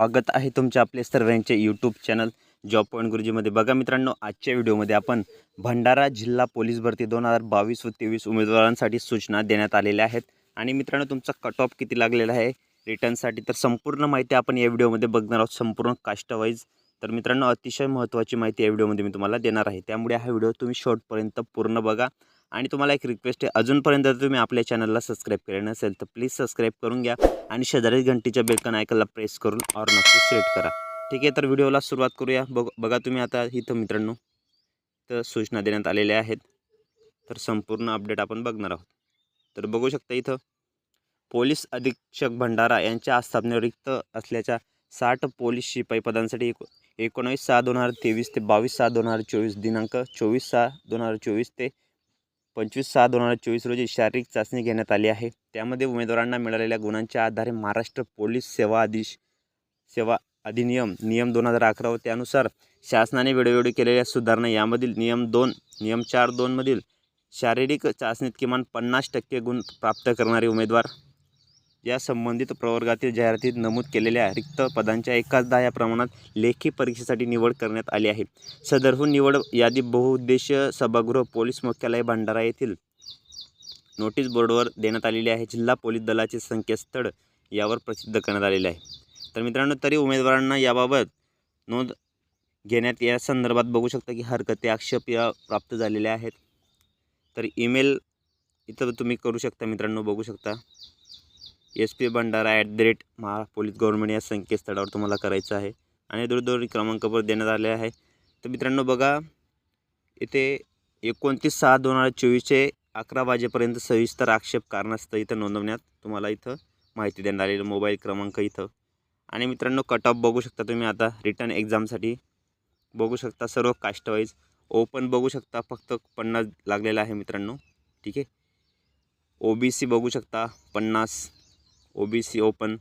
स्वागत आहे तुमच्या आपले सर्वांचे यूट्यूब चॅनल जॉब पॉईंट गुरुजीमध्ये बघा मित्रांनो आजच्या व्हिडिओमध्ये आपण भंडारा जिल्हा पोलीस भरती दोन हजार बावीस व तेवीस उमेदवारांसाठी सूचना देण्यात आलेल्या आहेत. आणि मित्रांनो तुमचा कट ऑफ किती लागलेला आहे रिटर्नसाठी तर संपूर्ण माहिती आपण या व्हिडिओमध्ये बघणार आहोत संपूर्ण कास्टवाईज तर मित्रांनो अतिशय महत्त्वाची माहिती या व्हिडिओमध्ये मी तुम्हाला देणार आहे. त्यामुळे हा व्हिडिओ तुम्ही शॉर्टपर्यंत पूर्ण बघा. आणि तुम्हाला एक रिक्वेस्ट आहे अजूनपर्यंत जर तुम्ही आपल्या चॅनलला सबस्क्राईब केले नसेल तर प्लीज सबस्क्राईब करून घ्या आणि शेजारी घंटीच्या बेलकन आयकनला प्रेस करून और नक्की सिलेक्ट करा. ठीक आहे तर व्हिडिओला सुरुवात करूया. बघ बघा तुम्ही आता इथं मित्रांनो तर सूचना देण्यात आलेल्या आहेत. तर संपूर्ण अपडेट आपण बघणार आहोत. तर बघू शकता इथं पोलीस अधीक्षक भंडारा यांच्या आस्थापने रिक्त असल्याच्या साठ पोलीस शिपाई पदांसाठी एक एकोणावीस सहा दोन हजार तेवीस ते बावीस सहा दोन हजार चोवीस दिनांक चोवीस सहा दोन हजार चोवीस ते पंचवीस सहा दोन हजार चोवीस रोजी शारीरिक चाचणी घेण्यात आली आहे. त्यामध्ये उमेदवारांना मिळालेल्या गुणांच्या आधारे महाराष्ट्र पोलीस सेवा आदेश सेवा अधिनियम नियम दोन हजार अकरा व त्यानुसार शासनाने वेळोवेळी केलेल्या सुधारणा यामधील नियम दोन नियम चार दोनमधील शारीरिक चाचणीत किमान पन्नास टक्के गुण प्राप्त करणारे उमेदवार या संबंधित प्रवर्गातील जाहिरातीत नमूद केलेल्या रिक्त पदांच्या एकाचदा या प्रमाणात लेखी परीक्षेसाठी निवड करण्यात आली आहे. सदरहून निवड यादी बहुउद्देशीय सभागृह पोलीस मुख्यालय भंडारा येथील नोटीस बोर्डवर देण्यात आलेली आहे. जिल्हा पोलीस दलाचे संकेतस्थळ यावर प्रसिद्ध करण्यात आलेले आहे. तर मित्रांनो तरी उमेदवारांना याबाबत नोंद घेण्यात या संदर्भात बघू शकता की हरकते आक्षेप या प्राप्त झालेल्या आहेत. तर ईमेल इथं तुम्ही करू शकता मित्रांनो बघू शकता. S P Bhandara at the rate Maha police government या संकेतस्थळावर तुम्हाला करायचं आहे. आणि दूरध्वनी क्रमांक पण देण्यात आले आहे. तर मित्रांनो बघा इथे एकोणतीस सहा दोन हजार चोवीसचे अकरा वाजेपर्यंत सविस्तर आक्षेप कारणास्तव इथं नोंदवण्यात तुम्हाला इथं माहिती देण्यात आलेली मोबाईल क्रमांक इथं. आणि मित्रांनो कट ऑफ बघू शकता तुम्ही आता. रिटर्न एक्झामसाठी बघू शकता सर्व कास्टवाईज ओपन बघू शकता. फक्त पन्नास लागलेला आहे मित्रांनो. ठीक आहे? ओ बी सी बघू शकता. पन्नास. O B C open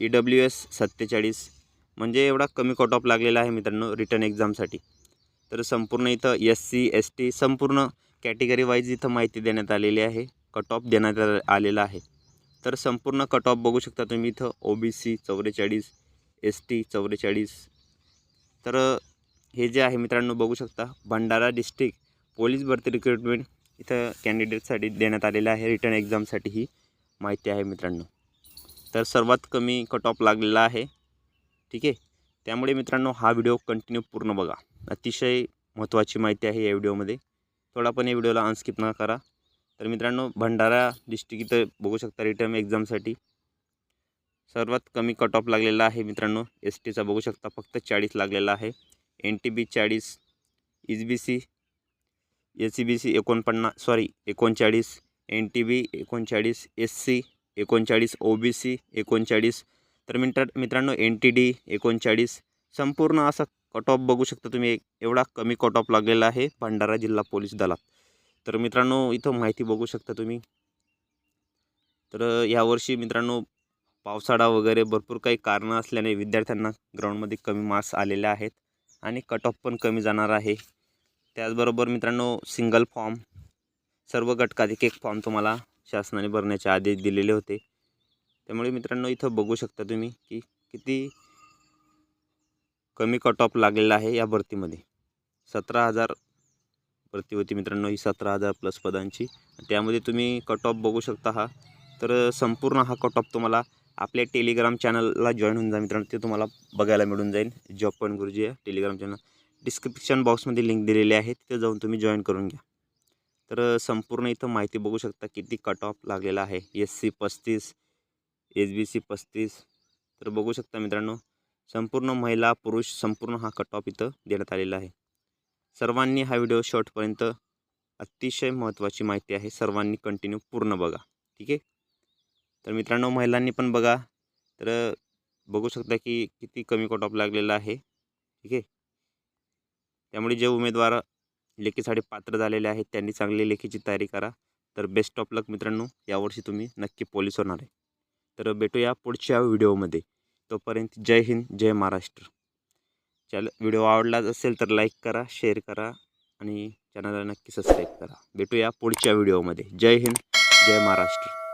E W S सत्तेचाळीस म्हणजे एवढा कमी कट ऑफ लागलेला आहे मित्रांनो रिटर्न एक्झामसाठी तर संपूर्ण इथं एस सी एस टी संपूर्ण कॅटेगरी वाईज इथं माहिती देण्यात आलेली आहे कट ऑफ देण्यात आलेला आहे. तर संपूर्ण कट ऑफ बघू शकता तुम्ही इथं ओ बी सी चौवेचाळीस एस टी चौवेचाळीस. तर हे जे आहे मित्रांनो बघू शकता भंडारा डिस्ट्रिक्ट पोलीस भरती रिक्रुटमेंट इथं कॅन्डिडेटसाठी देण्यात आलेलं आहे रिटर्न एक्झामसाठी ही माहिती आहे मित्रांनो. तर सर्वात कमी कट ऑफ लागलेला आहे. ठीक आहे? त्यामुळे मित्रांनो हा व्हिडिओ कंटिन्यू पूर्ण बघा. अतिशय महत्त्वाची माहिती आहे या व्हिडिओमध्ये थोडा पण या व्हिडिओला अनस्किप न करा. तर मित्रांनो भंडारा डिस्ट्रिक्ट इथं बघू शकता रिटर्न एक्झामसाठी सर्वात कमी कट ऑफ लागलेला आहे मित्रांनो एस टीचा बघू शकता. फक्त चाळीस लागलेला आहे. एन टी बी चाळीस is B C S C B C एकोणपन्नास सॉरी एकोणचाळीस एन टी बी एकोणचाळीस एस सी एकोणचाळीस ओ बी सी एकोणचाळीस तर मित्र मित्रांनो एन टी डी एकोणचाळीस संपूर्ण असा कट ऑफ बघू शकता तुम्ही. एक एवढा कमी कट ऑफ लागलेला आहे भंडारा जिल्हा पोलीस दलात. तर मित्रांनो इथं माहिती बघू शकता तुम्ही. तर यावर्षी मित्रांनो पावसाळा वगैरे भरपूर काही कारणं असल्याने विद्यार्थ्यांना ग्राउंडमध्ये कमी मार्क्स आलेले आहेत आणि कट ऑफ पण कमी जाणार आहे. त्याचबरोबर मित्रांनो सिंगल फॉर्म सर्व घटकात एक एक फॉर्म तुम्हाला शासनाने भरण्याचे आदेश दिलेले होते. त्यामुळे मित्रांनो इथं बघू शकता तुम्ही की किती कमी कट ऑफ लागलेला आहे या भरतीमध्ये. सतरा हजार भरती होती मित्रांनो ही सतरा हजार प्लस पदांची. त्यामध्ये तुम्ही कट ऑफ बघू शकता हा. तर संपूर्ण हा कट ऑफ तुम्हाला आपल्या टेलिग्राम चॅनलला जॉईन होऊन जा मित्रांनो ते तुम्हाला बघायला मिळून जाईल. जॉब पॉईंट गुरुजी या टेलिग्राम चॅनल डिस्क्रिप्शन बॉक्समध्ये लिंक दिलेली आहे तिथे जाऊन तुम्ही जॉईन करून घ्या. तर संपूर्ण इथं माहिती बघू शकता किती कट ऑफ लागलेला आहे. एस सी पस्तीस एस बी सी पस्तीस. तर बघू शकता मित्रांनो संपूर्ण महिला पुरुष संपूर्ण हा कट ऑफ इथं देण्यात आलेला आहे. सर्वांनी हा व्हिडिओ शॉर्टपर्यंत अतिशय महत्त्वाची माहिती आहे. सर्वांनी कंटिन्यू पूर्ण बघा. ठीक आहे? तर मित्रांनो महिलांनी पण बघा. तर बघू शकता की किती कमी कट ऑफ लागलेला आहे. ठीक आहे? त्यामुळे जे उमेदवार लेखीसाठी पात्र झालेले आहेत. त्यांनी चांगली लेखीची तयारी करा. तर बेस्ट ऑफ लक मित्रांनो यावर्षी तुम्ही नक्की पोलीस होणार आहे. तर भेटूया पुढच्या व्हिडिओमध्ये तोपर्यंत जय हिंद जय महाराष्ट्र. चॅनल व्हिडिओ आवडला असेल तर लाईक करा शेअर करा आणि चॅनलला नक्की सबस्क्राईब करा. भेटूया पुढच्या व्हिडिओमध्ये जय हिंद जय महाराष्ट्र.